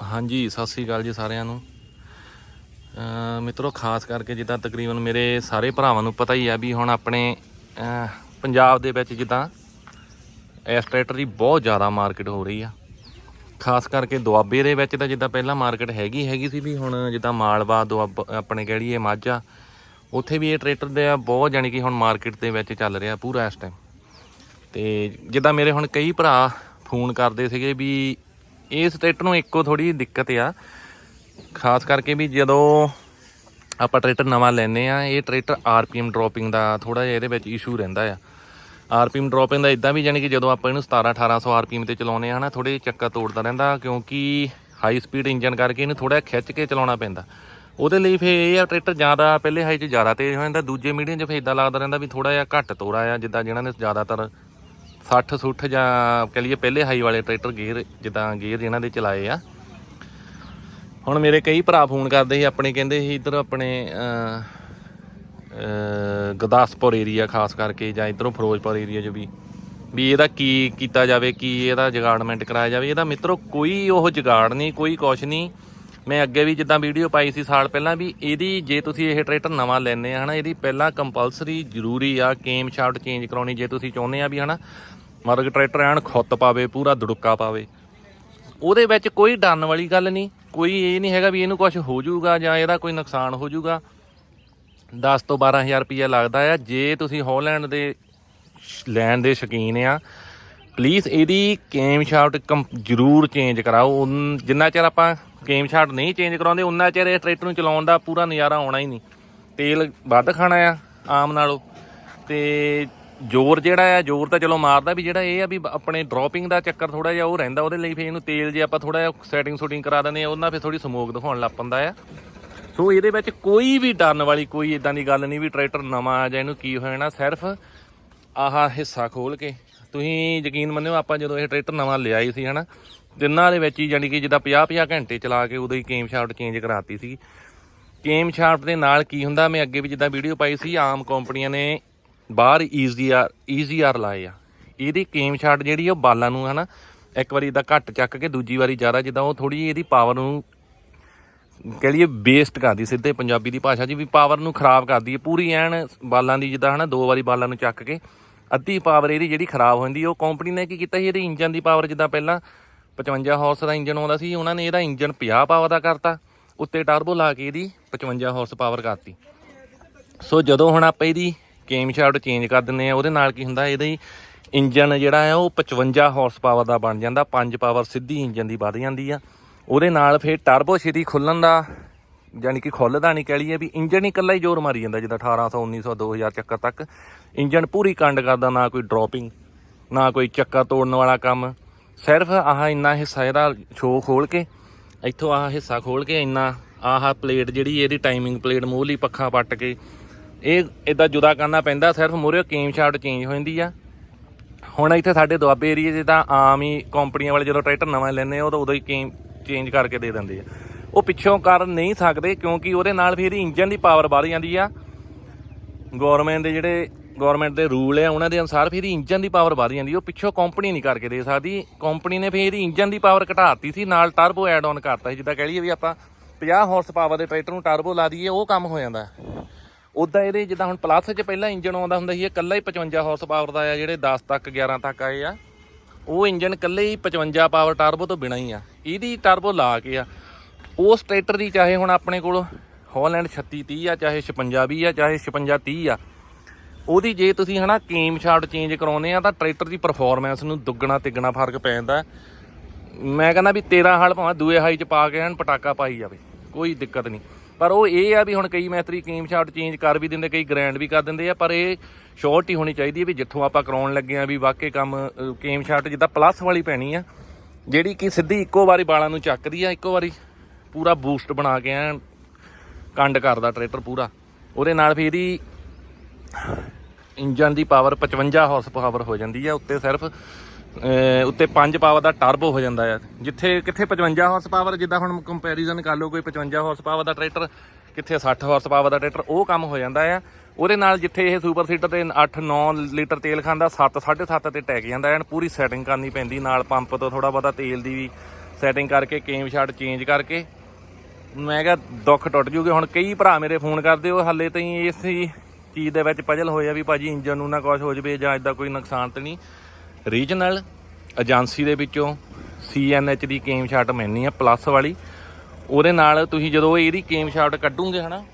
ਹਾਂਜੀ, ਸਤਿ ਸ੍ਰੀ ਅਕਾਲ ਜੀ ਸਾਰਿਆਂ ਨੂੰ। ਅਮ ਮਿੱਤਰੋ, ਖਾਸ ਕਰਕੇ ਜਿੱਦਾਂ ਤਕਰੀਬਨ ਮੇਰੇ ਸਾਰੇ ਭਰਾਵਾਂ ਨੂੰ ਪਤਾ ਹੀ ਆ ਵੀ ਹੁਣ ਆਪਣੇ ਪੰਜਾਬ ਦੇ ਵਿੱਚ ਜਿੱਦਾਂ ਇਸ ਟਰੈਕਟਰ ਦੀ ਬਹੁਤ ਜ਼ਿਆਦਾ ਮਾਰਕੀਟ ਹੋ ਰਹੀ ਆ। ਖਾਸ ਕਰਕੇ ਦੁਆਬੇ ਦੇ ਵਿੱਚ ਤਾਂ ਜਿੱਦਾਂ ਪਹਿਲਾਂ ਮਾਰਕੀਟ ਹੈਗੀ ਹੈਗੀ ਸੀ ਵੀ ਹੁਣ ਜਿੱਦਾਂ ਮਾਲਵਾ, ਦੁਆਬ, ਆਪਣੇ ਕਹਿ ਲਈਏ ਮਾਝਾ, ਉੱਥੇ ਵੀ ਇਹ ਟਰੈਕਟਰ ਦੇ ਬਹੁਤ ਜਾਣੀ ਕਿ ਹੁਣ ਮਾਰਕੀਟ ਦੇ ਵਿੱਚ ਚੱਲ ਰਿਹਾ ਪੂਰਾ ਇਸ ਟਾਈਮ ਤੇ ਜਿੱਦਾਂ ਮੇਰੇ ਹੁਣ ਕਈ ਭਰਾ ਫੋਨ ਕਰਦੇ ਸੀਗੇ ਵੀ ਇਸ ਟਰੈਕਟਰ ਨੂੰ ਇੱਕੋ ਥੋੜੀ ਦਿੱਕਤ ਆ। ਖਾਸ ਕਰਕੇ ਵੀ ਜਦੋਂ ਆਪਾਂ ਟਰੈਕਟਰ ਨਵਾਂ ਲੈਨੇ ਆ ਇਹ ਟਰੈਕਟਰ ਆਰਪੀਐਮ ਡ੍ਰੌਪਿੰਗ ਦਾ ਥੋੜਾ ਜਿਹਾ ਇਹਦੇ ਵਿੱਚ ਇਸ਼ੂ ਰਹਿੰਦਾ ਆ। ਆਰਪੀਐਮ ਡ੍ਰੌਪਿੰਗ ਦਾ ਇਦਾਂ ਵੀ ਜਾਨੀ ਕਿ ਜਦੋਂ ਆਪਾਂ ਇਹਨੂੰ 17 1800 ਆਰਪੀਐਮ ਤੇ ਚਲਾਉਂਦੇ ਆ ਹਨਾ ਥੋੜੇ ਚੱਕਾ ਤੋੜਦਾ ਰਹਿੰਦਾ ਕਿਉਂਕਿ ਹਾਈ ਸਪੀਡ ਇੰਜਨ ਕਰਕੇ ਇਹਨੂੰ ਥੋੜਾ ਖਿੱਚ ਕੇ ਚਲਾਉਣਾ ਪੈਂਦਾ। ਉਹਦੇ ਲਈ ਫੇ ਇਹ ਆ ਟਰੈਕਟਰ ਜ਼ਿਆਦਾ ਪਹਿਲੇ ਹਾਈ 'ਚ ਜ਼ਿਆਦਾ ਤੇਜ਼ ਹੋ ਜਾਂਦਾ, ਦੂਜੇ ਮੀਡੀਅਮ 'ਚ ਫੇ ਇਦਾਂ ਲੱਗਦਾ ਰਹਿੰਦਾ ਵੀ ਥੋੜਾ ਜਿਹਾ ਘੱਟ ਤੋੜਾ ਆ, ਜਿੱਦਾਂ ਜਿਹਨਾਂ ਨੇ ਜ਼ਿਆਦਾਤਰ 60 ਸੁੱਠ ਜਾਂ ਕਹ ਲਈਏ ਪਹਿਲੇ ਹਾਈ ਵਾਲੇ ਟਰੈਕਟਰ ਗੇਅਰ ਜਿੱਦਾਂ ਗੇਅਰ ਜਿਹਨਾਂ ਦੇ ਚਲਾਏ ਆ। ਹੁਣ ਮੇਰੇ ਕਈ ਭਰਾ ਫੋਨ ਕਰਦੇ ਸੀ ਆਪਣੇ ਕਹਿੰਦੇ ਸੀ ਇਧਰ ਆਪਣੇ ਅਹ, ਗੁਰਦਾਸਪੁਰ ਏਰੀਆ ਖਾਸ ਕਰਕੇ ਜਾਂ ਇਧਰੋਂ ਫਿਰੋਜ਼ਪੁਰ ਏਰੀਆ 'ਚ ਵੀ ਵੀ ਇਹਦਾ ਕੀ ਕੀਤਾ ਜਾਵੇ ਕੀ ਇਹਦਾ ਜਗਾੜਮੈਂਟ ਕਰਾਇਆ ਜਾਵੇ। ਇਹਦਾ ਮਿੱਤਰੋ ਕੋਈ ਉਹ ਜਗਾੜ ਨਹੀਂ ਕੋਈ ਕੁਛ ਨਹੀਂ। ਮੈਂ ਅੱਗੇ ਵੀ ਜਿੱਦਾਂ ਵੀਡੀਓ ਪਾਈ ਸੀ ਸਾਲ ਪਹਿਲਾਂ ਵੀ ਇਹਦੀ ਜੇ ਤੁਸੀਂ ਇਹ ਟਰੈਕਟਰ ਨਵਾਂ ਲੈਣੇ ਆ ਹਨਾ ਇਹਦੀ ਪਹਿਲਾਂ ਕੰਪਲਸਰੀ ਜ਼ਰੂਰੀ ਆ ਕੇਮ ਸ਼ਾਫਟ ਚੇਂਜ ਕਰਾਉਣੀ ਜੇ ਤੁਸੀਂ ਚਾਹੁੰਦੇ ਆ ਵੀ ਹਨਾ ਮਤਲਬ ਕਿ ਟਰੈਕਟਰ ਐਨ ਖੁੱਤ ਪਾਵੇ, ਪੂਰਾ ਦੁੜਕਾ ਪਾਵੇ। ਉਹਦੇ ਵਿੱਚ ਕੋਈ ਡਰਨ ਵਾਲੀ ਗੱਲ ਨਹੀਂ, ਕੋਈ ਇਹ ਨਹੀਂ ਹੈਗਾ ਵੀ ਇਹਨੂੰ ਕੁਝ ਹੋ ਜਾਊਗਾ ਜਾਂ ਇਹਦਾ ਕੋਈ ਨੁਕਸਾਨ ਹੋ ਜਾਊਗਾ। 10 ਤੋਂ 12000 ਰੁਪਈਆ ਲੱਗਦਾ ਆ। ਜੇ ਤੁਸੀਂ ਹਾਲੈਂਡ ਦੇ ਲੈਣ ਦੇ ਸ਼ੌਕੀਨ ਆ ਪਲੀਜ਼ ਇਹਦੀ ਕੇਮ ਸ਼ਾਫਟ ਜ਼ਰੂਰ ਚੇਂਜ ਕਰਾਓ। ਜਿੰਨਾ ਚਿਰ ਆਪਾਂ ਕੇਮ ਸ਼ਾਫਟ ਨਹੀਂ ਚੇਂਜ ਕਰਾਉਂਦੇ, ਉਨਾ ਚਿਰ ਇਹ ਟਰੈਕਟਰ ਨੂੰ ਚਲਾਉਣ ਦਾ ਪੂਰਾ ਨਜ਼ਾਰਾ ਆਉਣਾ ਹੀ ਨਹੀਂ। ਤੇਲ ਵੱਧ ਖਾਣਾ ਆ, ਆਮ ਨਾਲੋਂ। ਤੇ ਜ਼ੋਰ ਜਿਹੜਾ ਆ, ਜ਼ੋਰ ਤਾਂ ਚਲੋ ਮਾਰਦਾ ਵੀ ਜਿਹੜਾ ਇਹ ਆ ਵੀ ਆਪਣੇ ਡ੍ਰੌਪਿੰਗ ਦਾ ਚੱਕਰ ਥੋੜਾ ਜਿਹਾ ਉਹ ਰਹਿੰਦਾ, ਉਹਦੇ ਲਈ ਫੇ ਇਹਨੂੰ ਤੇਲ ਜੇ ਆਪਾਂ ਥੋੜਾ ਜਿਹਾ ਸੈਟਿੰਗ ਸੁਟਿੰਗ ਕਰਾ ਦਿੰਦੇ ਆ, ਉਹਨਾਂ ਫੇ ਥੋੜੀ ਸਮੋਕ ਦਿਖਾਉਣ ਲੱਗ ਪੈਂਦਾ ਆ। ਸੋ ਇਹਦੇ ਵਿੱਚ ਕੋਈ ਵੀ ਡਰਨ ਵਾਲੀ, ਕੋਈ ਇਦਾਂ ਦੀ ਗੱਲ ਨਹੀਂ ਵੀ ਟਰੈਕਟਰ ਨਵਾਂ ਆ ਜਾਂ ਇਹਨੂੰ ਕੀ ਹੋ ਜਾਣਾ ਸਿਰਫ ਆਹਾ ਹਿੱਸਾ ਖੋਲ ਕੇ ਤੁਸੀਂ ਯਕੀਨ ਮੰਨਿਓ ਆਪਾਂ ਜਦੋਂ ਇਹ ਟਰੈਕਟਰ ਨਵਾਂ ਲਿਆ ਹੀ ਸੀ, ਹਨਾ ਤਿੰਨਾਂ ਦੇ ਵਿੱਚ ਹੀ ਯਾਨੀ ਕਿ ਜਿੱਦਾਂ 50 50 ਘੰਟੇ ਚਲਾ ਕੇ ਉਦੋਂ ਹੀ ਕੇਮ ਸ਼ਾਫਟ ਚੇਂਜ ਕਰਾਤੀ ਸੀ। ਕੇਮ ਸ਼ਾਫਟ ਦੇ ਨਾਲ ਕੀ ਹੁੰਦਾ, ਮੈਂ ਅੱਗੇ ਵੀ ਜਿੱਦਾਂ ਵੀਡੀਓ ਪਾਈ ਸੀ, ਆਮ ਕੰਪਨੀਆਂ ਨੇ ਬਾਹਰ ਈਜ਼ੀਆਰ ਈਜ਼ੀਆਰ ਲਾਏ ਆ ਇਹਦੀ ਕੇਮ ਸ਼ਾਫਟ ਜਿਹੜੀ ਉਹ ਬਾਲਾਂ ਨੂੰ ਹਨਾ, ਇੱਕ ਵਾਰੀ ਇਦਾਂ ਘੱਟ ਚੱਕ ਕੇ ਦੂਜੀ ਵਾਰੀ ਜ਼ਿਆਦਾ ਜਿੱਦਾਂ ਉਹ ਥੋੜੀ ਇਹਦੀ ਪਾਵਰ ਨੂੰ ਕਹ ਲਈਏ ਵੇਸਟ ਕਰਦੀ, ਸਿੱਧੇ ਪੰਜਾਬੀ ਦੀ ਭਾਸ਼ਾ 'ਚ ਵੀ ਪਾਵਰ ਨੂੰ ਖਰਾਬ ਕਰਦੀ ਹੈ ਪੂਰੀ ਐਨ ਬਾਲਾਂ ਦੀ ਜਿੱਦਾਂ ਹਨਾ, ਦੋ ਵਾਰੀ ਬਾਲਾਂ ਨੂੰ ਚੱਕ ਕੇ ਅੱਧੀ ਪਾਵਰ ਇਹਦੀ ਜਿਹੜੀ ਖਰਾਬ ਹੁੰਦੀ ਉਹ ਕੰਪਨੀ ਨੇ ਕੀ ਕੀਤਾ ਸੀ, ਇਹਦੇ ਇੰਜਨ ਦੀ ਪਾਵਰ ਜਿੱਦਾਂ ਪਹਿਲਾਂ 55 ਹਾਰਸ ਦਾ ਇੰਜਨ ਆਉਂਦਾ ਸੀ, ਉਹਨਾਂ ਨੇ ਇਹਦਾ ਇੰਜਨ 50 ਪਾਵਰ ਦਾ ਕਰਤਾ, ਉੱਤੇ ਟਰਬੋ ਲਾ ਕੇ ਇਹਦੀ 55 ਹਾਰਸ ਪਾਵਰ ਕਰਤੀ। ਸੋ ਜਦੋਂ ਹੁਣ ਆਪਾਂ ਇਹਦੀ ਕੇਮ ਸ਼ਾਫਟ ਚੇਂਜ ਕਰ ਦਿੰਦੇ ਆ। ਉਹਦੇ ਨਾਲ ਕੀ ਹੁੰਦਾ, ਇਹਦੇ ਹੀ ਇੰਜਨ ਜਿਹੜਾ ਆ ਉਹ 55 ਹਾਰਸ ਪਾਵਰ ਦਾ ਬਣ ਜਾਂਦਾ। 5 ਪਾਵਰ ਸਿੱਧੀ ਇੰਜਨ ਦੀ ਵੱਧ ਜਾਂਦੀ ਆ। ਉਹਦੇ ਨਾਲ ਫਿਰ ਟਰਬੋ ਛੇਤੀ ਖੁੱਲਣ ਦਾ ਯਾਨੀ ਕਿ ਖੁੱਲਦਾ ਨਹੀਂ ਕਹਿ ਲਈਏ ਵੀ ਇੰਜਨ ਹੀ ਇਕੱਲਾ ਹੀ ਜ਼ੋਰ ਮਾਰੀ ਜਾਂਦਾ, ਜਿੱਦਾਂ 1800 1900 2000 ਚੱਕਰ ਤੱਕ। ਇੰਜਨ ਪੂਰੀ ਕੰਡ ਕਰਦਾ, ਨਾ ਕੋਈ ਡ੍ਰੌਪਿੰਗ ਨਾ ਕੋਈ ਚੱਕਾ ਤੋੜਨ ਵਾਲਾ ਕੰਮ। ਸਿਰਫ ਆਹ ਇੰਨਾ ਹਿੱਸਾ ਇਹਦਾ ਛੋ ਖੋਲ ਕੇ, ਇੱਥੋਂ ਆਹ ਹਿੱਸਾ ਖੋਲ ਕੇ ਇੰਨਾ ਆਹ ਪਲੇਟ ਜਿਹੜੀ, ਇਹਦੀ ਟਾਈਮਿੰਗ ਪਲੇਟ ਮੂਹਲੀ ਪੱਖਾ ਪੱਟ ਕੇ ਇਹ ਇਦਾਂ ਜੁਦਾ ਕਰਨਾ ਪੈਂਦਾ, ਸਿਰਫ ਮੂਹਰੇ ਕੇਮ ਸ਼ਾਫਟ ਚੇਂਜ ਹੋ ਜਾਂਦੀ ਆ। ਹੁਣ ਇੱਥੇ ਸਾਡੇ ਦੁਆਬੇ ਏਰੀਏ 'ਚ ਤਾਂ ਆਮ ਹੀ ਕੰਪਨੀਆਂ ਵਾਲੇ ਜਦੋਂ ਟਰੈਕਟਰ ਨਵਾਂ ਲੈਂਦੇ ਆ, ਉਹ ਤਾਂ ਉਦੋਂ ਹੀ ਕੇਮ ਚੇਂਜ ਕਰਕੇ ਦੇ ਦਿੰਦੇ ਆ। ਉਹ ਪਿੱਛੋਂ ਕਰ ਨਹੀਂ ਸਕਦੇ ਕਿਉਂਕਿ ਉਹਦੇ ਨਾਲ ਫਿਰ ਇੰਜਨ ਦੀ ਪਾਵਰ ਵੱਧ ਜਾਂਦੀ ਆ। ਗਵਰਨਮੈਂਟ ਦੇ ਜਿਹੜੇ ਗਵਰਨਮੈਂਟ ਦੇ ਰੂਲ ਆ, ਉਹਨਾਂ ਦੇ ਅਨੁਸਾਰ ਫਿਰ ਇਹਦੀ ਇੰਜਨ ਦੀ ਪਾਵਰ ਵੱਧ ਜਾਂਦੀ ਉਹ ਪਿੱਛੋਂ ਕੰਪਨੀ ਨਹੀਂ ਕਰਕੇ ਦੇ ਸਕਦੀ। ਕੰਪਨੀ ਨੇ ਫਿਰ ਇਹਦੀ ਇੰਜਨ ਦੀ ਪਾਵਰ ਘਟਾਤੀ ਸੀ, ਨਾਲ ਟਰਬੋ ਐਡ ਆਨ ਕਰਤਾ ਸੀ। ਜਿੱਦਾਂ ਕਹਿ ਲਈਏ ਵੀ ਆਪਾਂ 50 ਹਾਰਸ ਪਾਵਰ ਦੇ ਟਰੈਕਟਰ ਨੂੰ ਟਰਬੋ ਲਾ ਦਈਏ, ਉਹ ਕੰਮ ਹੋ ਜਾਂਦਾ। ਉਦਾਂ ਇਹਦੇ ਜਿੱਦਾਂ ਹੁਣ ਪਲੱਸ 'ਚ ਪਹਿਲਾਂ ਇੰਜਨ ਆਉਂਦਾ ਹੁੰਦਾ ਸੀ, ਇਹ ਇਕੱਲਾ ਹੀ 55 ਹਾਰਸ ਪਾਵਰ ਦਾ ਆ, ਜਿਹੜੇ 10 ਤੱਕ 11 ਤੱਕ ਆਏ ਆ। ਉਹ ਇੰਜਨ ਇਕੱਲੇ ਹੀ 55 ਪਾਵਰ ਟਰਬੋ ਤੋਂ ਬਿਨਾ ਹੀ ਆ। ਇਹਦੀ ਟਰਬੋ ਲਾ ਕੇ ਆ। ਉਸ ਟਰੈਕਟਰ ਦੀ ਚਾਹੇ ਹੁਣ ਆਪਣੇ ਕੋਲ ਹਾਲੈਂਡ 3630 ਆ, ਚਾਹੇ 5620 ਆ, ਚਾਹੇ 5630 ਆ, ਉਹਦੀ ਜੇ ਤੁਸੀਂ ਹਨਾ ਕੀਮ ਸ਼ਾਟ ਚੇਂਜ ਕਰਾਉਂਦੇ ਆ, ਤਾਂ ਟਰੈਕਟਰ ਦੀ ਪਰਫਾਰਮੈਂਸ ਨੂੰ ਦੁੱਗਣਾ ਤਿੱਗਣਾ ਫ਼ਰਕ ਪੈ ਜਾਂਦਾ। ਮੈਂ ਕਹਿੰਦਾ ਵੀ 13 ਹਲ ਭਾਵੇਂ ਦੂਏ ਹਾਈ ਚ ਪਾ ਕੇ ਐਨ ਪਟਾਕਾ ਪਾਈ ਜਾਵੇ, ਕੋਈ ਦਿੱਕਤ ਨਹੀਂ। ਪਰ ਉਹ ਇਹ ਆ ਵੀ ਹੁਣ ਕਈ ਮੈਤਰੀ ਕੀਮ ਸ਼ਾਟ ਚੇਂਜ ਕਰ ਵੀ ਦਿੰਦੇ, ਕਈ ਗ੍ਰੈਂਡ ਵੀ ਕਰ ਦਿੰਦੇ ਆ, ਪਰ ਇਹ ਸ਼ੋਰਟ ਹੀ ਹੋਣੀ ਚਾਹੀਦੀ ਹੈ ਵੀ ਜਿੱਥੋਂ ਆਪਾਂ ਕਰਾਉਣ ਲੱਗੇ ਆ ਵੀ ਵਾਕਈ ਕੰਮ ਕੀਮ ਸ਼ਾਟ ਜਿੱਦਾਂ ਪਲੱਸ ਵਾਲੀ ਪੈਣੀ ਆ, ਜਿਹੜੀ ਕਿ ਸਿੱਧੀ ਇੱਕੋ ਵਾਰੀ ਬਾਲਾਂ ਨੂੰ ਚੱਕਦੀ ਆ, ਇੱਕੋ ਵਾਰੀ ਪੂਰਾ ਬੂਸਟ ਬਣਾ ਕੇ ਐਨ ਕੰਡ ਕਰਦਾ ਟਰੈਕਟਰ ਪੂਰਾ। ਉਹਦੇ ਨਾਲ ਫਿਰ ਇਹਦੀ ਇੰਜਨ ਦੀ ਪਾਵਰ 55 ਹਾਰਸ ਪਾਵਰ ਹੋ ਜਾਂਦੀ ਆ, ਉੱਤੇ ਸਿਰਫ ਉੱਤੇ 5 ਪਾਵਰ ਦਾ ਟਰਬੋ ਹੋ ਜਾਂਦਾ ਆ। ਜਿੱਥੇ ਕਿੱਥੇ 55 ਹਾਰਸ ਪਾਵਰ ਜਿੱਦਾਂ ਹੁਣ ਕੰਪੈਰੀਜ਼ਨ ਕਰ ਲਓ, ਕੋਈ 55 ਹਾਰਸ ਪਾਵਰ ਦਾ ਟਰੈਕਟਰ ਕਿੱਥੇ 60 ਹਾਰਸ ਪਾਵਰ ਦਾ ਟਰੈਕਟਰ ਉਹ ਕੰਮ ਹੋ ਜਾਂਦਾ ਆ। ਉਹਦੇ ਨਾਲ ਜਿੱਥੇ ਇਹ ਸੁਪਰ ਸੀਟਰ ਤੇ 8-9 ਲੀਟਰ ਤੇਲ ਖਾਂਦਾ 7 7.5 ਤੇ ਟੈਕ ਜਾਂਦਾ ਐਨ ਪੂਰੀ ਸੈਟਿੰਗ ਕਰਨੀ ਪੈਂਦੀ, ਨਾਲ ਪੰਪ ਤੋਂ ਥੋੜਾ ਬਹੁਤਾ ਤੇਲ ਦੀ ਵੀ ਸੈਟਿੰਗ ਕਰਕੇ, ਕੇਮ ਸ਼ਾਟ ਚੇਂਜ ਕਰਕੇ। ਮੈਂ ਕਿਹਾ ਦੁੱਖ ਟੁੱਟ ਜੂਗੇ। ਹੁਣ ਕਈ ਭਰਾ ਮੇਰੇ ਫੋਨ ਕਰਦੇ, ਉਹ ਹਾਲੇ ਤਾਈਂ ਇਸ ਚੀਜ਼ ਦੇ ਵਿੱਚ ਪਜਲ ਹੋਇਆ ਆ ਵੀ ਭਾਜੀ ਇੰਜਨ ਨੂੰ ਨਾ ਕੁਝ ਹੋ ਜਵੇ ਜਾਂ ਇਦਾਂ ਕੋਈ ਨੁਕਸਾਨ ਤਾਂ ਨਹੀਂ। ਰੀਜਨਲ ਏਜੰਸੀ ਦੇ ਵਿੱਚੋਂ ਸੀਐਨਐਚ ਦੀ ਕੇਮ ਸ਼ਾਟ ਮਿਲਣੀ ਆ ਪਲੱਸ ਵਾਲੀ। ਉਹਦੇ ਨਾਲ ਤੁਸੀਂ ਜਦੋਂ ਇਹਦੀ ਕੇਮ ਸ਼ਾਟ ਕੱਢੋਗੇ, ਹਨਾ,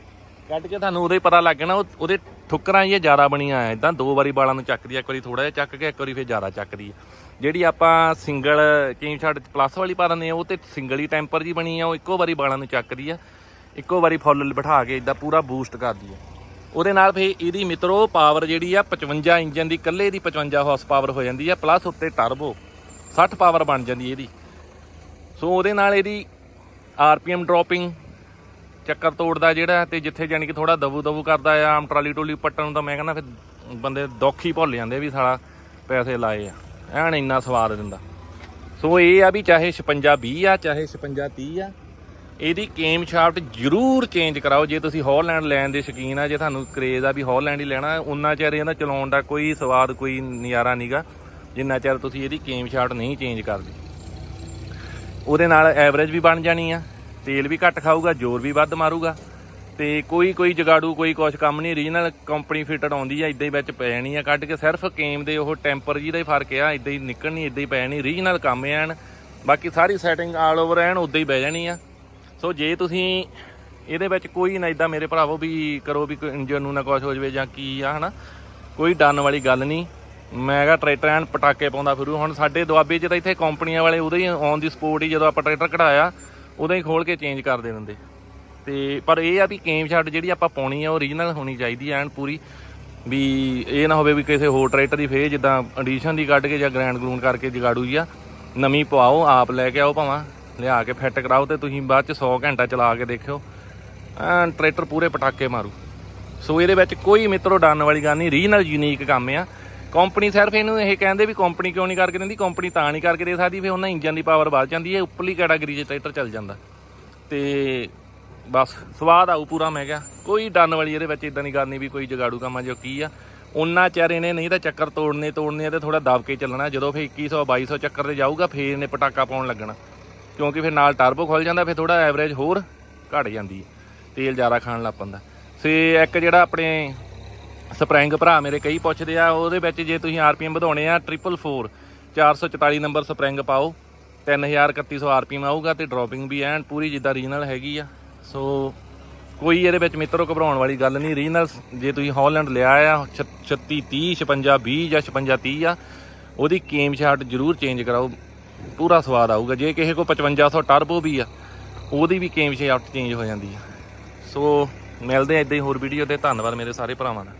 ਕੱਢ ਕੇ ਤੁਹਾਨੂੰ ਉਹਦੇ ਪਤਾ ਲੱਗ ਜਾਣਾ, ਉਹ- ਉਹਦੇ ਠੁਕਰਾਂ ਇਹ ਜ਼ਿਆਦਾ ਬਣੀਆਂ ਆ। ਇਦਾਂ ਦੋ ਵਾਰੀ ਬਾਲਾਂ ਨੂੰ ਚੱਕਦੀ ਆ, ਇੱਕ ਵਾਰੀ ਥੋੜਾ ਜਿਹਾ ਚੱਕ ਕੇ, ਇੱਕ ਵਾਰੀ ਫਿਰ ਜ਼ਿਆਦਾ ਚੱਕਦੀ ਆ। ਜਿਹੜੀ ਆਪਾਂ ਸਿੰਗਲ ਕੇਮ ਸ਼ਾਟ ਪਲੱਸ ਵਾਲੀ ਪਾ ਦਿੰਦੇ ਆ, ਉਹ ਤੇ ਸਿੰਗਲ ਹੀ ਟੈਂਪਰ ਜੀ ਬਣੀ ਆ, ਉਹ ਇੱਕੋ ਵਾਰੀ ਬਾਲਾਂ ਨੂੰ ਚੱਕਦੀ ਆ, ਇੱਕੋ ਵਾਰੀ ਫੁੱਲ ਬਿਠਾ ਕੇ ਇਦਾਂ ਪੂਰਾ ਬੂਸਟ ਕਰਦੀ ਆ। ਉਹਦੇ ਨਾਲ ਫੇ ਇਹਦੀ ਮਿੱਤਰੋ ਪਾਵਰ ਜਿਹੜੀ ਆ 55 ਇੰਜਨ ਦੀ, ਇਕੱਲੇ ਦੀ 55 ਹਾਰਸ ਪਾਵਰ ਹੋ ਜਾਂਦੀ ਆ ਪਲੱਸ ਉੱਤੇ ਟਰਬੋ 60 ਪਾਵਰ ਬਣ ਜਾਂਦੀ ਇਹਦੀ। ਸੋ ਉਹਦੇ ਨਾਲ ਇਹਦੀ ਆਰਪੀਐਮ ਡ੍ਰੌਪਿੰਗ ਚੱਕਰ ਤੋੜਦਾ ਜਿਹੜਾ ਤੇ ਜਿੱਥੇ ਜਾਨੀ ਕਿ ਥੋੜਾ ਦਬੂ ਦਬੂ ਕਰਦਾ ਆ, ਆਮ ਟਰਾਲੀ ਟੋਲੀ ਪੱਟਣ ਨੂੰ ਤਾਂ ਮੈਂ ਕਹਿੰਦਾ ਫਿਰ ਬੰਦੇ ਦੁੱਖ ਹੀ ਭੁੱਲ ਜਾਂਦੇ ਵੀ ਸਾਲਾ ਪੈਸੇ ਲਾਏ ਆ। ਐਨ ਇੰਨਾ ਸਵਾਦ ਦਿੰਦਾ। ਸੋ ਇਹ ਆ ਵੀ ਚਾਹੇ 56 20 ਆ, ਚਾਹੇ 56 30 ਆ ਇਹਦੀ ਕੇਮ ਸ਼ਾਫਟ ਜ਼ਰੂਰ ਚੇਂਜ ਕਰਾਓ। ਜੇ ਤੁਸੀਂ ਹੌਲੈਂਡ ਲੈਣ ਦੇ ਸ਼ੌਕੀਨ ਆ, ਜੇ ਤੁਹਾਨੂੰ ਕਰੇਜ਼ ਆ ਵੀ ਹੌਲੈਂਡ ਹੀ ਲੈਣਾ ਉਹਨਾਂ ਚਿਰ ਇਹਦਾ ਚਲਾਉਣ ਦਾ ਕੋਈ ਸਵਾਦ, ਕੋਈ ਨਜ਼ਾਰਾ ਨਹੀਂਗਾ ਜਿੰਨਾ ਚਿਰ ਤੁਸੀਂ ਇਹਦੀ ਕੇਮ ਸ਼ਾਫਟ ਨਹੀਂ ਚੇਂਜ ਕਰਦੇ। ਉਹਦੇ ਨਾਲ ਐਵਰੇਜ ਵੀ ਬਣ ਜਾਣੀ ਆ, ਤੇਲ ਵੀ ਘੱਟ ਖਾਊਗਾ, ਜ਼ੋਰ ਵੀ ਵੱਧ ਮਾਰੂਗਾ। ਤੇ ਕੋਈ ਕੋਈ ਜਗਾੜੂ, ਕੋਈ ਕੁਛ ਕੰਮ ਨਹੀਂ। ਰੀਜਨਲ ਕੰਪਨੀ ਫਿਟਡ ਆਉਂਦੀ ਆ ਇਦਾਂ ਹੀ ਵਿੱਚ ਪੈ ਜਾਣੀ ਆ ਕੱਢ ਕੇ। ਸਿਰਫ ਕੇਮ ਦੇ ਉਹ ਟੈਂਪਰ ਜੀ ਦਾ ਹੀ ਫ਼ਰਕ ਆ ਇਦਾਂ ਹੀ ਨਿਕਲਣੀ ਇਦਾਂ ਹੀ ਪੈ ਜਾਣੀ ਰੀਜਨਲ ਕੰਮ ਐਨ, ਬਾਕੀ ਸਾਰੀ ਸੈਟਿੰਗ ਆਲ ਓਵਰ ਐਨ ਉਦਾਂ ਹੀ ਬਹਿ ਜਾਣੀ ਆ। ਸੋ ਜੇ ਤੁਸੀਂ ਇਹਦੇ ਵਿੱਚ ਕੋਈ ਨਾ ਇਦਾਂ ਮੇਰੇ ਭਰਾਵੋ ਵੀ ਕਰੋ ਵੀ ਕੋਈ ਇੰਜਨ ਨੂੰ ਨਾ ਕੁਛ ਹੋ ਜਾਵੇ ਜਾਂ ਕੀ ਆ, ਹਨਾ? ਕੋਈ ਡਰਨ ਵਾਲੀ ਗੱਲ ਨਹੀਂ। ਮੈਂ ਕਿਹਾ ਟਰੈਕਟਰ ਐਨ ਪਟਾਕੇ ਪਾਉਂਦਾ ਫਿਰੂ। ਹੁਣ ਸਾਡੇ ਦੁਆਬੇ 'ਚ ਤਾਂ ਇੱਥੇ ਕੰਪਨੀਆਂ ਵਾਲੇ ਉਦੋਂ ਹੀ ਔਨ ਦੀ ਸਪੋਰਟ ਹੀ ਜਦੋਂ ਆਪਾਂ ਟਰੈਕਟਰ ਕਢਾਇਆ, ਉਦੋਂ ਹੀ ਖੋਲ ਕੇ ਚੇਂਜ ਕਰ ਦੇ ਦਿੰਦੇ। ਤੇ ਪਰ ਇਹ ਆ ਵੀ ਕੇਮ ਸ਼ਾਟ ਜਿਹੜੀ ਆਪਾਂ ਪਾਉਣੀ ਆ, ਉਹ ਓਰੀਜਨਲ ਹੋਣੀ ਚਾਹੀਦੀ ਐਨ ਪੂਰੀ। ਵੀ ਇਹ ਨਾ ਹੋਵੇ ਵੀ ਕਿਸੇ ਹੋਰ ਟਰੈਕਟਰ ਦੀ ਫੇਰ ਜਿੱਦਾਂ ਐਡੀਸ਼ਨ ਦੀ ਕੱਢ ਕੇ ਜਾਂ ਗ੍ਰੈਂਡ ਗਰੂਨ ਕਰਕੇ ਜਗਾੜੂ ਆ, ਨਵੀਂ ਪਵਾਓ, ਆਪ ਲੈ ਕੇ ਆਓ ਭਾਵਾਂ। ਲਿਆ ਕੇ ਫਿੱਟ ਕਰਾਓ ਤੇ ਤੁਸੀਂ ਬਾਅਦ ਚ 100 ਘੰਟਾ ਚਲਾ ਕੇ ਦੇਖਿਓ। ਐਨ ਟਰੈਕਟਰ ਪੂਰੇ ਪਟਾਕੇ ਮਾਰੂ। ਸੋ ਇਹਦੇ ਵਿੱਚ ਕੋਈ ਮਿੱਤਰੋ ਡਰਨ ਵਾਲੀ ਗੱਲ ਨਹੀਂ, ਰੀਜਨਲ ਯੂਨੀਕ ਕੰਮ ਆ। ਕੰਪਨੀ ਸਿਰਫ ਇਹਨੂੰ ਇਹ ਕਹਿੰਦੇ ਵੀ ਕੰਪਨੀ ਕਿਉਂ ਨਹੀਂ ਕਰਕੇ ਦਿੰਦੀ ਕੰਪਨੀ ਤਾਂ ਨਹੀਂ ਕਰਕੇ ਦੇ ਸਕਦੀ, ਫਿਰ ਉਹਨਾਂ ਇੰਜਨ ਦੀ ਪਾਵਰ ਵੱਧ ਜਾਂਦੀ ਹੈ, ਉੱਪਰਲੀ ਕੈਟਾਗਰੀ 'ਚ ਟਰੈਕਟਰ ਚੱਲ ਜਾਂਦਾ। ਤੇ ਬਸ ਸਵਾਦ ਆਊ ਪੂਰਾ ਮੈਂ ਕਿਹਾ। ਕੋਈ ਡਰਨ ਵਾਲੀ ਇਹਦੇ ਵਿੱਚ ਇਦਾਂ ਦੀ ਗੱਲ ਨਹੀਂ ਵੀ ਕੋਈ ਜਗਾੜੂ ਕੰਮ ਆ ਜੋ ਕੀ ਆ। ਉਹਨਾਂ ਚਾਰੇ ਨੇ ਨਹੀਂ ਤਾਂ ਚੱਕਰ ਤੋੜਨੇ ਤੋੜਨੇ ਆ ਤੇ ਥੋੜਾ ਦਬ ਕੇ ਚੱਲਣਾ। ਜਦੋਂ ਫਿਰ 2100 2200 ਚੱਕਰ ਤੇ ਜਾਊਗਾ, ਫੇਰ ਇਹਨੇ ਪਟਾਕਾ ਪਾਉਣ ਲੱਗਣਾ। ਕਿਉਂਕਿ ਫਿਰ ਨਾਲ ਟਰਬੋ ਖੁੱਲ ਜਾਂਦਾ, ਫਿਰ ਥੋੜਾ ਐਵਰੇਜ ਹੋਰ ਘਟ ਜਾਂਦੀ ਹੈ। ਤੇਲ ਜ਼ਿਆਦਾ ਖਾਣ ਲੱਗ ਪੈਂਦਾ। ਸੇ ਇੱਕ ਜਿਹੜਾ ਆਪਣੇ ਸਪਰਿੰਗ ਭਰਾ ਮੇਰੇ ਕਈ ਪੁੱਛਦੇ ਆ, ਉਹਦੇ ਵਿੱਚ ਜੇ ਤੁਸੀਂ ਆਰਪੀਐਮ ਵਧਾਉਣੇ ਆ 444 444 ਨੰਬਰ ਸਪਰਿੰਗ ਪਾਓ 3300 ਆਰਪੀਐਮ ਆਊਗਾ ਤੇ ਡ੍ਰੌਪਿੰਗ ਵੀ ਐਨ ਪੂਰੀ ਜਿੱਦਾਂ ਰੀਜਨਲ ਹੈਗੀ ਆ। ਸੋ ਕੋਈ ਇਹਦੇ ਵਿੱਚ ਮਿੱਤਰੋ ਘਬਰਾਉਣ ਵਾਲੀ ਗੱਲ ਨਹੀਂ ਰੀਜਨਲ ਜੇ ਤੁਸੀਂ ਹਾਲੈਂਡ ਲਿਆ ਆ 36 30 56 20 ਜਾਂ 56 30 ਆ, ਉਹਦੀ ਕੇਮ ਸ਼ਾਟ ਜ਼ਰੂਰ ਚੇਂਜ ਕਰਾਓ। ਪੂਰਾ ਸਵਾਦ ਆਊਗਾ। ਜੇ ਕਿਸੇ ਕੋ 5500 ਟਰਬੋ ਵੀ ਆ, ਉਹਦੀ ਵੀ ਕੇਮ ਸ਼ਾਟ ਚੇਂਜ ਹੋ ਜਾਂਦੀ ਆ। ਸੋ ਮਿਲਦੇ ਆ ਇਦਾਂ ਹੀ ਹੋਰ ਵੀਡੀਓ ਤੇ। ਧੰਨਵਾਦ ਮੇਰੇ ਸਾਰੇ ਭਰਾਵਾਂ ਦਾ।